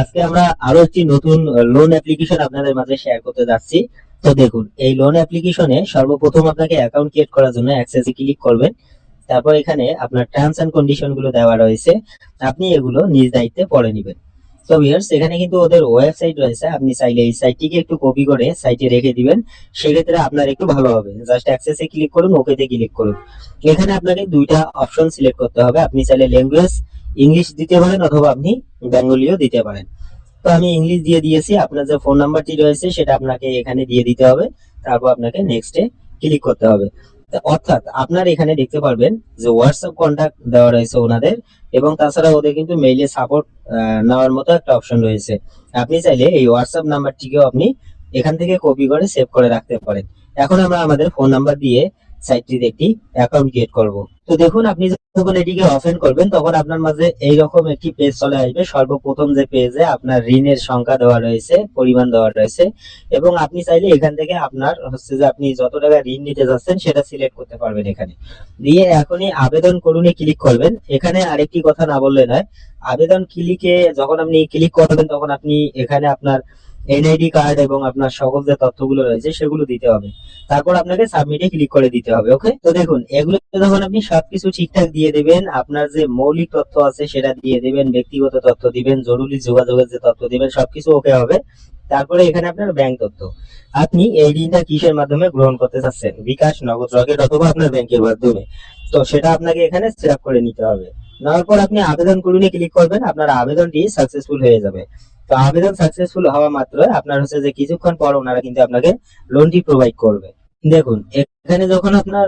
আজকে আমরা আরও একটি নতুন লোন অ্যাপ্লিকেশন আপনাদের মাঝে শেয়ার করতে যাচ্ছি। তো দেখুন, এই লোন অ্যাপ্লিকেশনে সর্বপ্রথম আপনাকে অ্যাকাউন্ট ক্রিয়েট করার জন্য অ্যাক্সেসে ক্লিক করবেন। তারপর এখানে আপনার টার্মস এন্ড কন্ডিশনগুলো দেওয়া রয়েছে। আপনি এগুলো নিজ দায়িত্বে পড়ে নেবেন। তো ভিউয়ার্স এখানে কিন্তু ওদের ওয়েবসাইট রয়েছে। আপনি চাইলে এই সাইটটিকে একটু কপি করে সাইটে রেখে দিবেন। সেক্ষেত্রে আপনার একটু ভালো হবে। জাস্ট অ্যাক্সেসে ক্লিক করুন ওকেতে ক্লিক করুন। এখানে আপনাকে দুইটা অপশন সিলেক্ট করতে হবে। আপনি চাইলে ল্যাঙ্গুয়েজ ইংলিশ দিতে পারেন অথবা আপনি বেঙ্গলিও দিতে পারেন। তো আমি ইংলিশ দিয়ে দিয়েছি, আপনার যে ফোন নাম্বারটি রয়েছে সেটা আপনাকে এখানে দিয়ে দিতে হবে, তারপর আপনাকে নেক্সটে ক্লিক করতে হবে। অর্থাৎ আপনার এখানে দেখতে পারবেন যে হোয়াটসঅ্যাপ কন্ট্যাক্ট দেওয়া রয়েছে ওনাদের এবং তাছাড়া ওদের কিন্তু মেইলে সাপোর্ট নেওয়ার মতো একটা অপশন রয়েছে। আপনি চাইলে এই হোয়াটসঅ্যাপ নাম্বারটিকেও আপনি এখান থেকে কপি করে সেভ করে রাখতে পারেন। এখন আমরা আমাদের ফোন নাম্বার দিয়ে সাইটটিতে একটি অ্যাকাউন্ট ক্রিয়েট করব। তো দেখুন, আপনি যখন এটিকে ওপেন করবেন, তখন আপনার মাঝে এইরকম একটি পেজ চলে আসবে। সর্বপ্রথম যে পেজে আপনার ঋণের সংখ্যা দেওয়া রয়েছে, পরিমাণ দেওয়া রয়েছে, এবং আপনি চাইলে এখান থেকে আপনার হচ্ছে যে আপনি যত টাকা ঋণ নিতে যাচ্ছেন, সেটা সিলেক্ট করতে পারবেন এখানে। দিয়ে এখনই আবেদন করুনে ক্লিক করবেন। এখানে আরেকটি কথা না বললে নয়, আবেদন ক্লিকে যখন আপনি ক্লিক করবেন, তখন আপনি এখানে আপনার এনআইডি কার্ড এবং আপনার সকল যে তথ্যগুলো রয়েছে সেগুলো দিতে হবে। তারপর আপনাকে সাবমিটে ক্লিক করে দিতে হবে ওকে তো দেখুন, এগুলো যখন আপনি সবকিছু ঠিকঠাক দিয়ে দেবেন, আপনার যে মৌলিক তথ্য আছে সেটা দিয়ে দেবেন, ব্যক্তিগত তথ্য দিবেন, জরুরি যোগাযোগের যে তথ্য দিবেন, সবকিছু ওকে হবে। তারপরে এখানে আপনার ব্যাংক তথ্য। আপনি এই ঋণটা কিসের মাধ্যমে গ্রহণ করতে চাচ্ছেন? বিকাশ, নগদ, রকেট অথবা আপনার ব্যাংকের মাধ্যমে। তো সেটা আপনাকে এখানে সেট করে নিতে হবে। নেওয়ার পর আপনি আবেদন করুনে ক্লিক করবেন, আপনার আবেদনটি সাকসেসফুল হয়ে যাবে। তো আবেদন সাকসেসফুল হওয়া মাত্র আপনার হচ্ছে যে কিছুক্ষণ পর ওনারা কিন্তু আপনাকে লোনটি প্রোভাইড করবে। দেখুন, এখানে যখন আপনার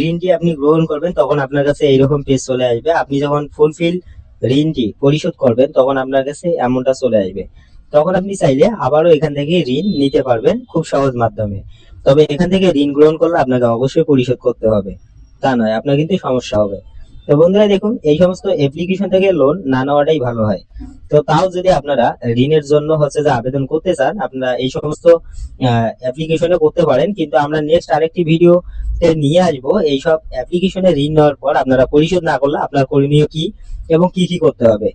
ঋণটি আপনি গ্রহণ করবেন, তখন আপনার কাছে এইরকম পেজ চলে আসবে। আপনি যখন ফুলফিল ঋণটি পরিশোধ করবেন, তখন আপনার কাছে এমনটা চলে আসবে। তখন আপনি চাইলে আবারও এখান থেকে ঋণ নিতে পারবেন খুব সহজ মাধ্যমে। তবে এখান থেকে ঋণ গ্রহণ করলে আপনাকে অবশ্যই পরিশোধ করতে হবে। তা নয়, আপনার কিন্তু সমস্যা হবে। তো বন্ধুরা দেখুন, এই সমস্ত অ্যাপ্লিকেশন থেকে লোন না নেওয়াটাই ভালো হয়। তো তাও যদি আপনারা ঋণের জন্য হচ্ছে যে আবেদন করতে চান, আপনারা এই সমস্ত অ্যাপ্লিকেশনে করতে পারেন, কিন্তু আমরা নেক্সট আরেকটি ভিডিও নিয়ে আসব। এইসব অ্যাপ্লিকেশনে ঋণ নেওয়ার পর আপনারা পরিশোধ না করলে আপনার করণীয় কি এবং কি কি করতে হবে?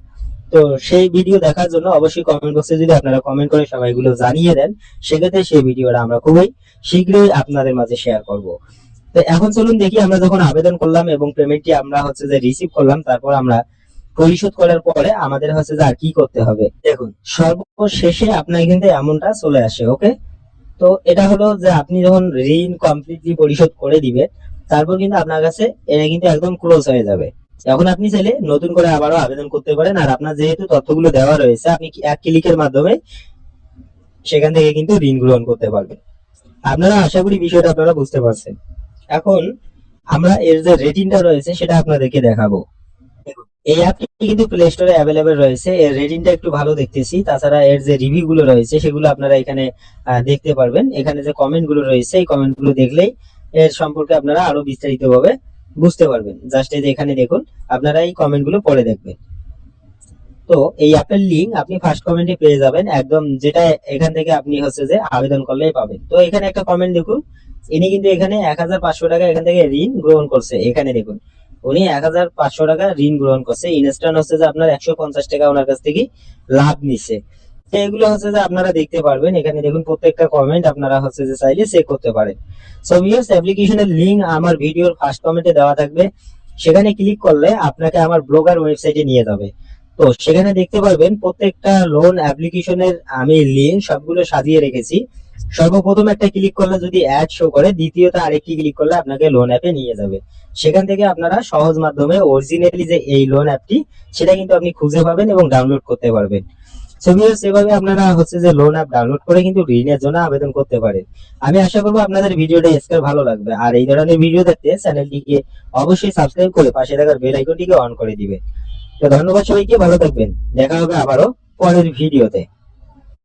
তো সেই ভিডিও দেখার জন্য অবশ্যই কমেন্ট বক্সে যদি আপনারা কমেন্ট করে সবাইগুলো জানিয়ে দেন, সেক্ষেত্রে সেই ভিডিওটা আমরা খুবই শীঘ্রই আপনাদের মাঝে শেয়ার করব। তো এখন চলুন দেখি আমরা যখন আবেদন করলাম এবং পেমেন্টটি আমরা হচ্ছে যে রিসিভ করলাম, তারপর আমরা পরিশোধ করার পরে আমাদের হচ্ছে যে আর কি করতে হবে। দেখুন, সর্বশেষে আপনার কিন্তু এমনটা চলে আসে ওকে তো এটা হলো যে আপনি যখন ঋণ কমপ্লিটলি পরিশোধ করে দিবেন তারপর কিন্তু আপনার কাছে এটা কিন্তু একদম ক্লোজ হয়ে যাবে। এখন আপনি চাইলে নতুন করে আবারও আবেদন করতে পারেন, আর আপনার যেহেতু তথ্যগুলো দেওয়া রয়েছে, আপনি এক ক্লিকের মাধ্যমে সেখান থেকে কিন্তু ঋণ গ্রহণ করতে পারবেন। আপনারা আশা করি বিষয়টা আপনারা বুঝতে পারছেন। এখন আমরা এর যে রেটিংটা রয়েছে সেটা আপনাদেরকে দেখাবো। এই অ্যাপটি কিন্তু প্লে স্টোরে অ্যাভেলেবেল রয়েছে। এর রেটিংটা একটু ভালো দেখতেছি। তাছাড়া এর যে রিভিউ গুলো রয়েছে সেগুলো আপনারা এখানে দেখতে পারবেন। এখানে যে কমেন্টগুলো রয়েছে, এই কমেন্টগুলো দেখলেই এর সম্পর্কে আপনারা আরও বিস্তারিত ভাবে বুঝতে পারবেন। জাস্ট এই যে এখানে দেখুন, আপনারা এই কমেন্টগুলো পড়ে দেখবেন। তো এই অ্যাপের লিংক আপনি ফার্স্ট কমেন্টে পেয়ে যাবেন। একদম যেটা এখান থেকে আপনি হচ্ছে যে আবেদন করলেই পাবেন। তো এখানে একটা কমেন্ট দেখুন। ইনি কিন্তু এখানে এক হাজার পাঁচশো টাকা এখান থেকে ঋণ গ্রহণ করছে, এখানে দেখুন। উনি এক হাজার পাঁচশো টাকা ঋণ গ্রহণ করছে। ইনস্ট্যান্ট হচ্ছে যে আপনার একশো পঞ্চাশ টাকা ওনার কাছ থেকে লাভ নিচ্ছে। তো এগুলো হচ্ছে যে আপনারা দেখতে পারবেন। এখানে দেখুন প্রত্যেকটা কমেন্ট আপনারা হচ্ছে যে চাইলে চেক করতে পারেন। সো ভিউয়ার্স অ্যাপ্লিকেশনের লিংক আমার ভিডিওর ফার্স্ট কমেন্টে দেওয়া থাকবে। সেখানে ক্লিক করলে আপনাকে আমার ব্লগার ওয়েবসাইটে নিয়ে যাবে। তো সেখানে দেখতে পারবেন প্রত্যেকটা লোন অ্যাপ্লিকেশনের আমি লিঙ্ক সবগুলো সাজিয়ে রেখেছি। সর্বপ্রথম একটা ক্লিক করলে যদি অ্যাড শো করে, দ্বিতীয়ত আরেকটি ক্লিক করলে আপনাকে লোন অ্যাপে নিয়ে যাবে। সেখান থেকে আপনারা সহজ মাধ্যমে অরিজিনালি যে এই লোন অ্যাপটি সেটা কিন্তু আপনি খুঁজে পাবেন এবং ডাউনলোড করতে পারবেন। এভাবে আপনারা হচ্ছে যে লোন অ্যাপ ডাউনলোড করে কিন্তু ঋণের জন্য আবেদন করতে পারেন। আমি আশা করব আপনাদের ভিডিওটা স্কার ভালো লাগবে। আর এই ধরনের ভিডিও দেখতে চ্যানেলটিকে অবশ্যই সাবস্ক্রাইব করে পাশে থাকার বেল আইকনটিকে অন করে দিবেন। তো ধন্যবাদ সবাইকে, ভালো থাকবেন। দেখা হবে আবারও পরের ভিডিওতে